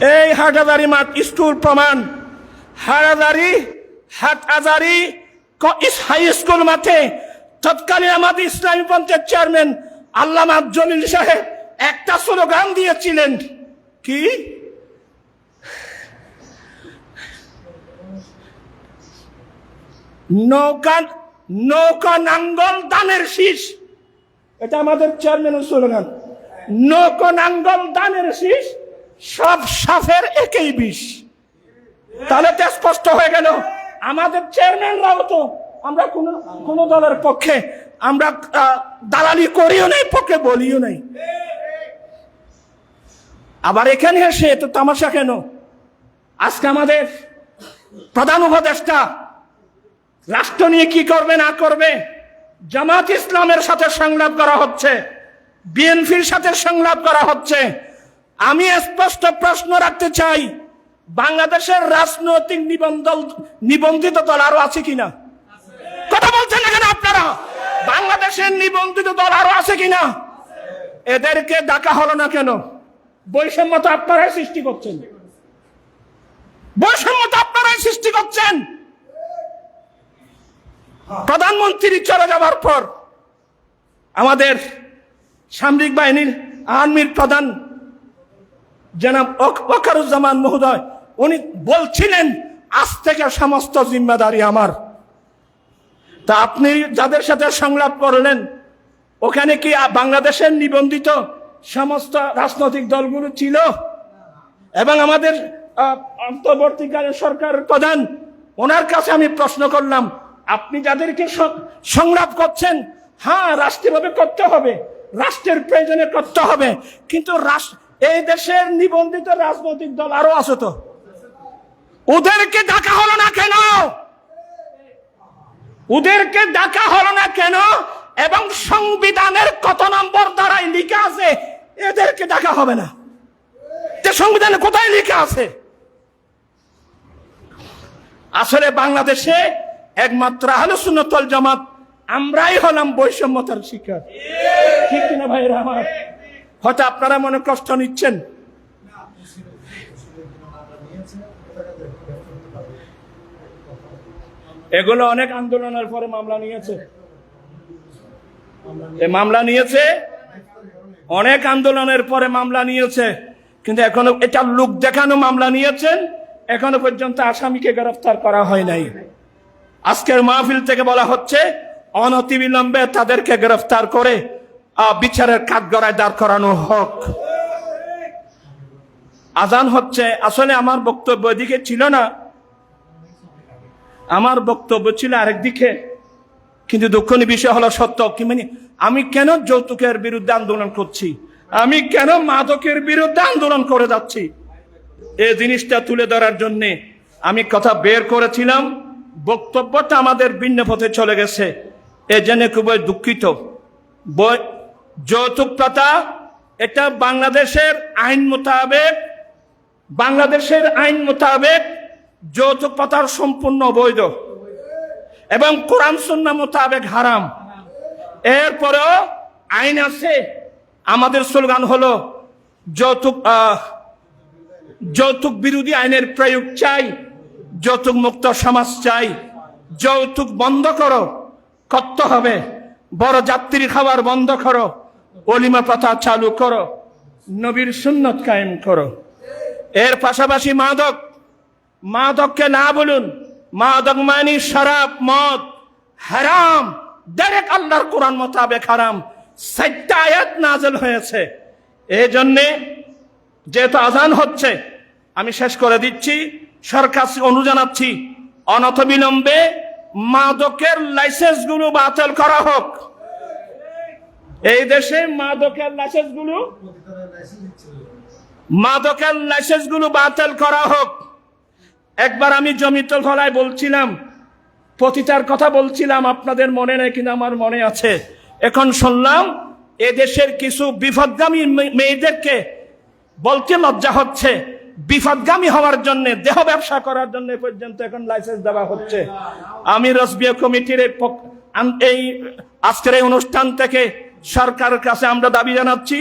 এই হাটাজারি মাঠ স্কুল প্রমাণ। হাটাজারি হাটহাজারি ক- ইস- হাই স্কুল মাঠে তৎকালীন আমাদের ইসলামী পঞ্চায়েত চেয়ারম্যান আল্লামা জলিল সাহেব একটা স্লোগান দিয়েছিলেন। কি? নৌকা নৌকা নাঙ্গল দানের শীষ। এটা আমাদের চেয়ারম্যানের স্লোগান। নৌকা নাঙ্গল দানের শীষ। সব সাফের একই বিষ। তাহলে তো স্পষ্ট হয়ে গেল। আমাদের চেয়ারম্যানরাও তো আমরা কোন কোন দলের পক্ষে আমরা দালালি করিও নাই, পক্ষে বলিও নাই। আবার এখানে এসে তো তামাশা কেন? আজকে আমাদের প্রধান উপদেষ্টা রাষ্ট্র নিয়ে কি করবে, না করবে? জামাত ইসলামের সাথে সংলাপ করা হচ্ছে, বিএনপির সাথে সংলাপ করা হচ্ছে। আমি স্পষ্ট প্রশ্ন রাখতে চাই, বাংলাদেশের রাজনৈতিক নিবন্ধন নিবন্ধিত দল আরও আছে কিনা? কথা বলছেন না কেন আপনারা? বাংলাদেশের নিবন্ধিত দল আরও আছে কিনা? এদেরকে ডাকা হলো না কেন? বৈষম্য তো আপনারাই সৃষ্টি করছেন। বৈষম্য তো আপনারাই সৃষ্টি করছেন। প্রধানমন্ত্রী চলে যাবার পর আমাদের সামরিক বাহিনীর আর্মির প্রধান জনাব ওকারুজ্জামান মহোদয়, উনি বলছিলেন, আজ থেকে সমস্ত জিম্মাদারি আমার। তা আপনি যাদের সাথে সংলাপ করলেন, ওখানে কি বাংলাদেশের নিবন্ধিত সমস্ত রাজনৈতিক দলগুলো ছিল? এবং আমাদের অন্তর্বর্তীকালে সরকার প্রধান, ওনার কাছে আমি প্রশ্ন করলাম, আপনি যাদেরকে সংলাপ করছেন হ্যাঁ রাষ্ট্রীয়ভাবে করতে হবে, রাষ্ট্রের প্রয়োজনে করতে হবে, কিন্তু রাস- এই দেশের নিবন্ধিত রাজনৈতিক দল আরও আছে তো। ওদেরকে ডাকা হলো না কেন? ওদেরকে ডাকা হলো না কেন? এবং সংবিধানের কত নম্বর দ্বারাই লিখা আছে, এদেরকে ডাকা হবে না। সংবিধানে কোথায় লিখা আছে? আসলে বাংলাদেশে একমাত্র আলোচনতল জামাত আমরাই হলাম বৈষম্যতার শিকার। ঠিক কিনা ভাইরা আমার? হয়তো আপনারা মনে কষ্ট নিচ্ছেন। এগুলো অনেক আন্দোলনের পরে মামলা নিয়েছে। মামলা নিয়েছে, অনেক আন্দোলনের পরে মামলা নিয়েছে, কিন্তু এখনও এটা লোক দেখানো মামলা নিয়েছেন, এখনও পর্যন্ত আসামিকে গ্রেফতার করা হয় নাই। আজকের মাহফিল থেকে বলা হচ্ছে, অনতিবিলম্বে তাদেরকে গ্রেফতার করে বিচারের কাঠগড়ায় দাঁড় করানো হোক। আজান হচ্ছে, আসলে আমার বক্তব্য এদিকে ছিল না। আমার বক্তব্য ছিল আরেক দিকে। কিন্তু দুঃখনীয় বিষয় হলো সত্য কি মানে আমি কেন যৌতুকের বিরুদ্ধে আন্দোলন করছি? আমি কেন মাদকের বিরুদ্ধে আন্দোলন করে যাচ্ছি? এই জিনিসটা তুলে ধরার জন্য আমি কথা বের করেছিলাম। বক্তব্যটা আমাদের ভিন্ন পথে চলে গেছে। এ জন্য খুবই দুঃখিত। বই- যৌতুক প্রথা এটা বাংলাদেশের আইন মোতাবেক, বাংলাদেশের আইন মোতাবেক যৌতুক প্রথার সম্পূর্ণ অবৈধ এবং কোরআন সুন্না মোতাবেক হারাম। এরপরেও আইন আছে, আমাদের স্লোগান হলো যৌতুক যৌতুক বিরোধী আইনের প্রয়োগ চাই, যৌতুক মুক্ত সমাজ চাই, যৌতুক বন্ধ করো, করতে হবে, বড় যাত্রী খাবার বন্ধ করো অলিমা প্রথা চালু করো, নবীর সুন্নত কায়েম করো। এর পাশাপাশি মাদক, মাদককে না বলুন, মাদক মানি শরাব, মদ, হারাম ডাইরেক্ট আল্লাহর কোরআন মোতাবেক হারাম সাইটটা আয়াত নাজেল হয়েছে। এই জন্যে যেহেতু আজান হচ্ছে, আমি শেষ করে দিচ্ছি, সরকার অনু জানাচ্ছি অনত বিলম্বে মাদকের লাইসেন্সগুলো বাতিল করা হোক। এই দেশে মাদকের লাইসেন্সগুলো মাদকের লাইসেন্সগুলো বাতিল করা হোক। একবার আমি জমিত ফলায় বলছিলাম, পতিতার কথা বলছিলাম, আপনাদের মনে নেই কিনা আমার মনে আছে। এখন শুনলাম এদেশের কিছু বিপদগামী মেয়েদেরকে বলতে লজ্জা হচ্ছে। বিপদগামী হওয়ার জন্য, দেহ ব্যবসা করার জন্য পর্যন্ত এখন লাইসেন্স দেওয়া হচ্ছে। আমি রসবিয়া কমিটির এই আজকের এই অনুষ্ঠান থেকে সরকারের কাছে আমরা দাবি জানাচ্ছি,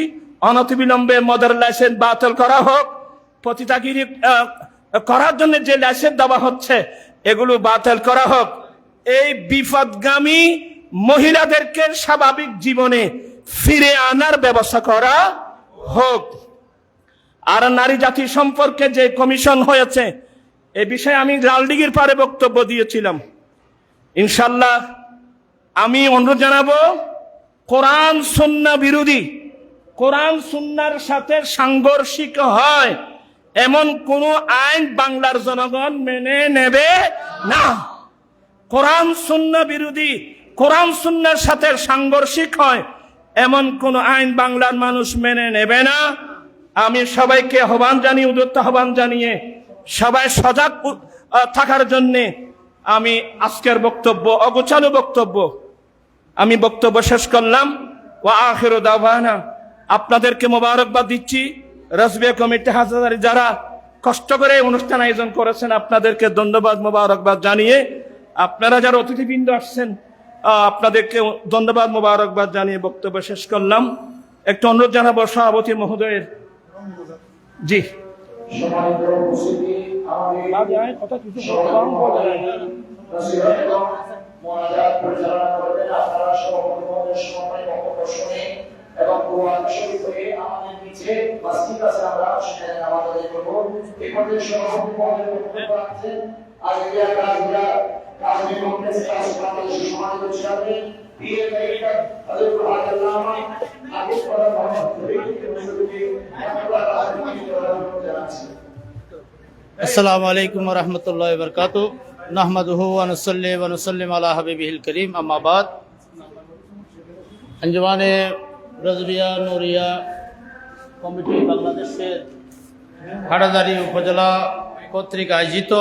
অনতিবিলম্বে মদের লাইসেন্স বাতিল করা হোক, পতিতাগিরি করার জন্য যে লাইসেন্স দেওয়া হচ্ছে, এগুলো বাতিল করা হোক। এই বিপদগামী মহিলাদেরকে স্বাভাবিক জীবনে ফিরে আনার ব্যবস্থা করা হোক। আর নারী জাতি সম্পর্কে যে কমিশন হয়েছে, এ বিষয়ে আমি লালডিগির পারে বক্তব্য দিয়েছিলাম। ইনশাল্লাহ আমি অনুরোধ জানাব কোরআন সুন্না বিরোধী। কোরআন সুন্নার সাথে সাংঘর্ষিক হয়। এমন কোন আইন বাংলার জনগণ মেনে নেবে না। কোরআন সুন্না বিরোধী, কোরআন সুন্নার সাথে সাংঘর্ষিক হয়। এমন কোন আইন বাংলার মানুষ মেনে নেবে না। আমি সবাইকে আহ্বান জানিয়ে উদত্ত আহ্বান জানিয়ে, সবাই সজাগ থাকার জন্যে আমি আজকের বক্তব্য, অগোছালো বক্তব্য আমি বক্তব্য শেষ করলাম। ও আখের দাওয়ানা। আপনাদেরকে মোবারকবাদ দিচ্ছি। রসবিয়া কমিটি হাজারি যারা কষ্ট করে অনুষ্ঠান আয়োজন করেছেন আপনাদেরকে ধন্যবাদ মোবারকবাদ জানিয়ে। আপনারা যারা অতিথিবৃন্দ আসছেন আপনাদেরকে ধন্যবাদ মোবারকবাদ জানিয়ে বক্তব্য শেষ করলাম। একটু অনুরোধ জানাব সভাপতি মহোদয়ের। জি। কথা কিছু মোনাজাত পরিচালনা করবেন আপনারা সভাপতি মহোদয়ের সময় বক্তব্য এবং কোরআন শরীফ আমাদের নিচে মাসজিদ আছে, আমরা সেখানে নামাজ আদায় করব। এই পর্যায়ে সভাপতি মহোদয় বক্তব্য রাখছেন। আসসালামু আলাইকুম রহমতুল্লাহ বরকাত নাহমাদুহু ওয়ানুসাল্লি ওয়ানুসাল্লিম আলা হাবিবিহিল করিম আম্মাবাদ আঞ্জমানে রজবিয়া নুরিয়া কমিটি বাংলাদেশের হাটাদারি উপজেলা কর্তৃক আয়োজিত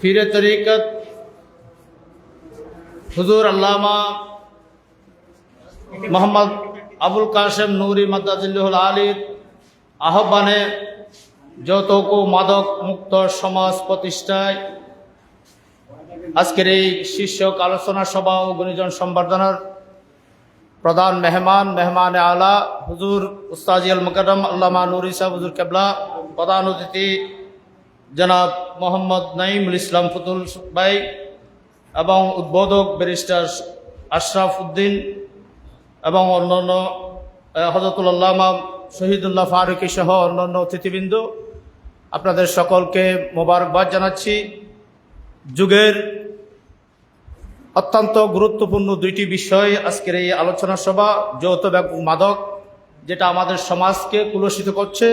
ফিরে তরিকত হুজুর আল্লামা মোহাম্মদ আবুল কাসেম নুরি মাদ্দাজুল্লাহুল আলীর আহ্বানে যৌতুক মাদক মুক্ত সমাজ প্রতিষ্ঠায়। আজকের এই শীর্ষক আলোচনা সভা ও গুণীজন সম্বর্ধনার প্রধান মেহমান মেহমান আলা, হুজুর উস্তাজিয়াল মুকরম আল্লামা নুর ইসা হুজুর কেবলা, প্রধান অতিথি জনাব মোহাম্মদ নাইমুল ইসলাম ফুতুল ভাই এবং উদ্বোধক ব্যারিস্টার আশরাফ উদ্দিন এবং অন্যান্য হজরতুল্লামা শহীদুল্লাহ ফারুকি সহ অন্যান্য অতিথিবৃন্দ। আপনাদের সকলকে মোবারকবাদ জানাচ্ছি। যুগের অত্যন্ত গুরুত্বপূর্ণ দুইটি বিষয় আজকের এই আলোচনা সভা, যৌথ ব্যাপক মাদক, যেটা আমাদের সমাজকে কুলসিত করছে,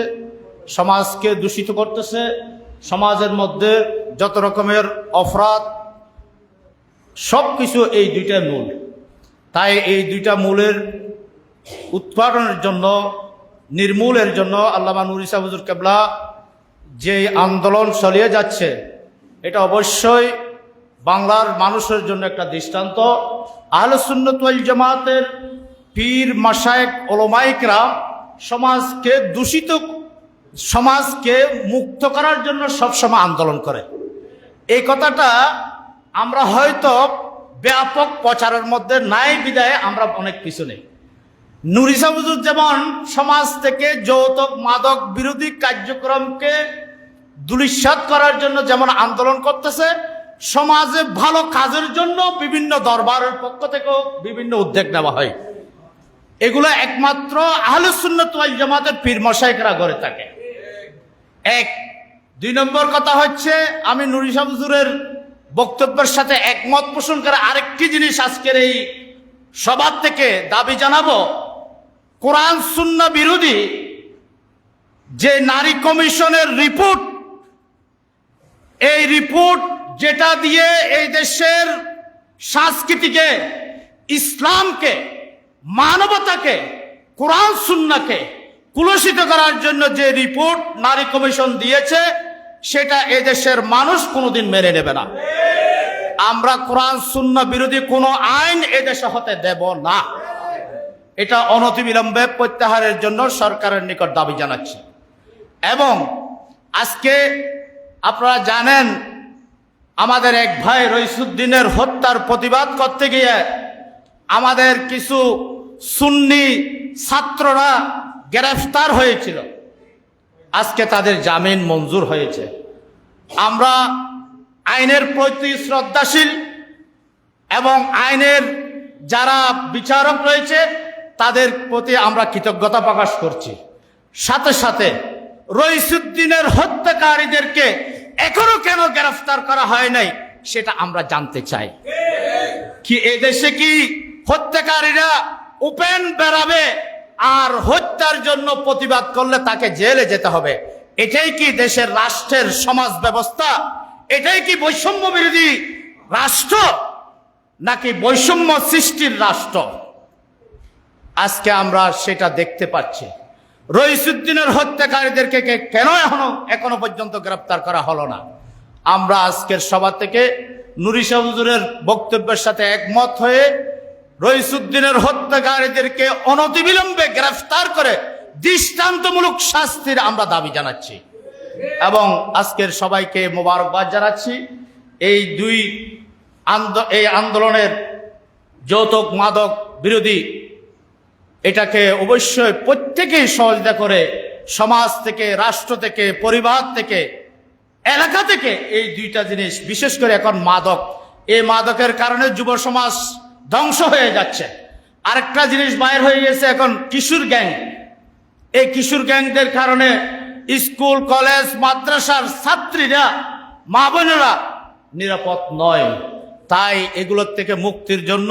সমাজকে দূষিত করতেছে, সমাজের মধ্যে যত রকমের অপরাধ সব কিছু এই দুইটা মূল। তাই এই দুইটা মূলের উৎপাদনের জন্য, নির্মূলের জন্য আল্লামা নুর ইসা হুজুর কেবলা যে আন্দোলন চালিয়ে যাচ্ছে, এটা অবশ্যই বাংলার মানুষের জন্য একটা দৃষ্টান্ত। আহলসুন্নতল জামাতের পীর মাসায়েক ওলমাইকরা সমাজকে দূষিত, সমাজকে মুক্ত করার জন্য সবসময় আন্দোলন করে। এই কথাটা আমরা হয়তো ব্যাপক প্রচারের মধ্যে নাই, বিদায় আমরা অনেক পিছনে নুরিসা হুজুর যেমন সমাজ থেকে যৌতুক, মাদক বিরোধী কার্যক্রমকে দুলিশ্বাত করার জন্য যেমন আন্দোলন করতেছে, সমাজে ভালো কাজের জন্য বিভিন্ন দরবারের পক্ষ থেকেও বিভিন্ন উদ্যোগ নেওয়া হয়। এগুলো একমাত্র আহলুসুন্নত ওয়াল জামাতের পীর মশাইকরা করে থাকে। এক। দুই নম্বর কথা হচ্ছে, আমি হুজুরের বক্তব্যের সাথে একমত পোষণ করে আরেকটি জিনিস আজকের এই সবার থেকে দাবি জানাব। কোরআন শূন্য বিরোধী যে নারী কমিশনের রিপোর্ট এই রিপোর্ট যেটা দিয়ে এই দেশের সংস্কৃতিকে, ইসলামকে, মানবতাকে, কোরআন সুন্নাকে কুলসিত করার জন্য যে রিপোর্ট নারী কমিশন দিয়েছে, সেটা এদেশের মানুষ কোনোদিন মেনে নেবে না। আমরা কোরআন শূন্য বিরোধী কোনো আইন এদেশে হতে দেব না। এটা অনতিবিলম্বে প্রত্যাহারের জন্য সরকারের নিকট দাবি জানাচ্ছি। এবং আজকে আপনারা জানেন, আমাদের এক ভাই রইসুদ্দিনের হত্যার প্রতিবাদ করতে গিয়ে আমাদের কিছু সুন্নি ছাত্ররা গ্রেফতার হয়েছিল। আজকে তাদের জামিন মঞ্জুর হয়েছে। আমরা আইনের প্রতি শ্রদ্ধাশীল এবং আইনের যারা বিচারক রয়েছে, তাদের প্রতি আমরা কৃতজ্ঞতা প্রকাশ করছি। সাথে সাথে রইসুদ্দিনের হত্যাকারীদেরকে এখনও কেন গ্রেফতার করা হয় নাই সেটা আমরা জানতে চাই। কি এদেশে কি হত্যাকারীরা ওপেন বেরাবে আর হত্যার জন্য প্রতিবাদ করলে তাকে জেলে যেতে হবে? এটাই কি দেশের রাষ্ট্রের সমাজ ব্যবস্থা? এটাই কি বৈষম্য বিরোধী রাষ্ট্র? নাকি বৈষম্য সৃষ্টির রাষ্ট্র? আজকে আমরা সেটা দেখতে পাচ্ছি। রইসুদ্দিনের হত্যাকারীদেরকে কেন এখনও এখনও পর্যন্ত গ্রেপ্তার করা হলো না? আমরা আজকের সভা থেকে হুজুরের বক্তব্যের সাথে একমত হয়ে রইসুদ্দিনের হত্যাকারীদেরকে অনতিবিলম্বে গ্রেফতার করে দৃষ্টান্তমূলক শাস্তির আমরা দাবি জানাচ্ছি। এবং আজকের সবাইকে মোবারকবাদ জানাচ্ছি। এই দুই এই আন্দোলনের যৌতুক মাদক বিরোধী এটাকে অবশ্যই প্রত্যেকেই সহযোগিতা করে সমাজ থেকে, রাষ্ট্র থেকে, পরিবার থেকে, এলাকা থেকে এই দুইটা জিনিস, বিশেষ করে এখন মাদক। এই মাদকের কারণে যুব সমাজ ধ্বংস হয়ে যাচ্ছে। আরেকটা জিনিস বাইর হয়ে গেছে এখন, কিশোর গ্যাং। এই কিশোর গ্যাংদের কারণে স্কুল, কলেজ, মাদ্রাসার ছাত্রীরা, মা বোনেরা নিরাপদ নয়। তাই এগুলোর থেকে মুক্তির জন্য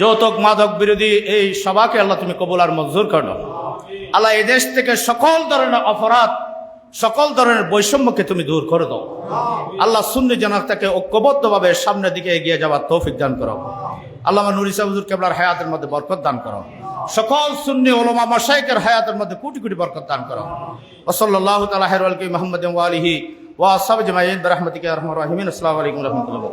যৌতুক মাদক বিরোধী এই সভাকে আল্লাহ তুমি কবুল আর মঞ্জুর করো। আল্লাহ এই দেশ থেকে সকল ধরনের অপরাধ, সকল ধরনের বৈষম্যকে তুমি দূর করে দাও। আল্লাহ সুন্নি জনতাকে ঐক্যবদ্ধভাবে সামনের দিকে এগিয়ে যাওয়ার তৌফিক দান করো। আল্লাহ নুর ইসা কেবলার হায়াতের মধ্যে বরকত দান করো। সকল সুন্নি ওলমা মশাইকের হায়াতের মধ্যে কোটি কোটি বরকত দান করো। ওসল্লাহ তালা হেরওয়াল কি মোহাম্মদ ওয়া সাব জমাইন রহমতিকে রহমান রহিমিন আসসালামু আলাইকুম রহমতুল্লাহ